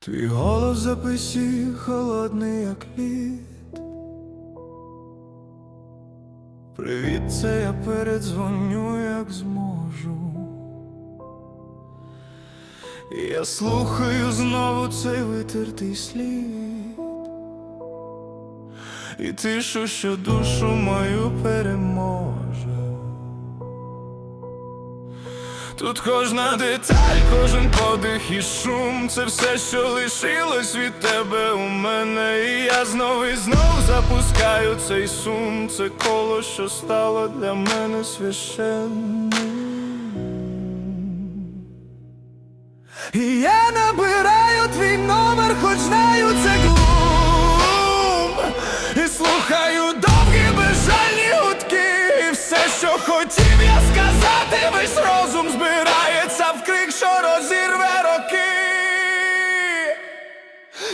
Твій голос записі холодний, як лід. Привіт, це я передзвоню, як зможу. Я слухаю знову цей витертий слід. І тишу, що душу мою переможе. Тут кожна деталь, кожен подих і шум, це все, що лишилось від тебе у мене. І я знов і знов запускаю цей сум. Це коло, що стало для мене священним. І я набираю твій номер, хоч знаю це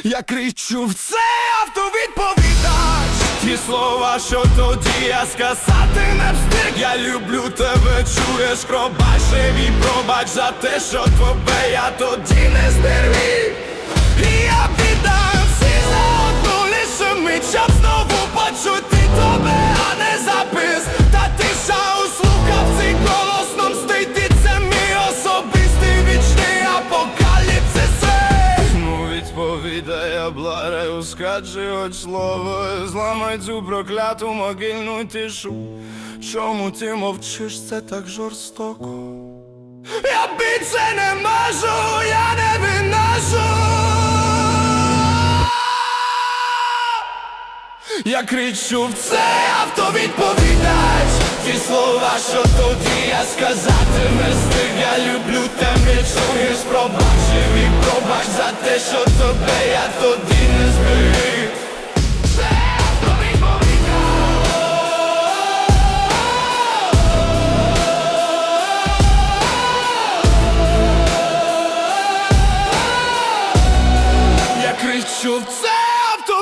Я кричу в це автовідповідач. Ті слова, що тоді я сказати не встиг. Я люблю тебе, чуєш, пробач, живі, пробач за те, що тебе я тоді не зберіг Відповідає блараю, скажи хоч слово Зламай цю прокляту могильну тишу. Чому ти мовчиш, це так жорстоко. Я більше не можу, я не виношу. Я кричу в цей автовідповідач. Ті слова, що тоді я сказати не встиг Я люблю тебе, чуєш, пробач. і пробач за те, що тебе я тоді не зберіг. Я кричу в це, а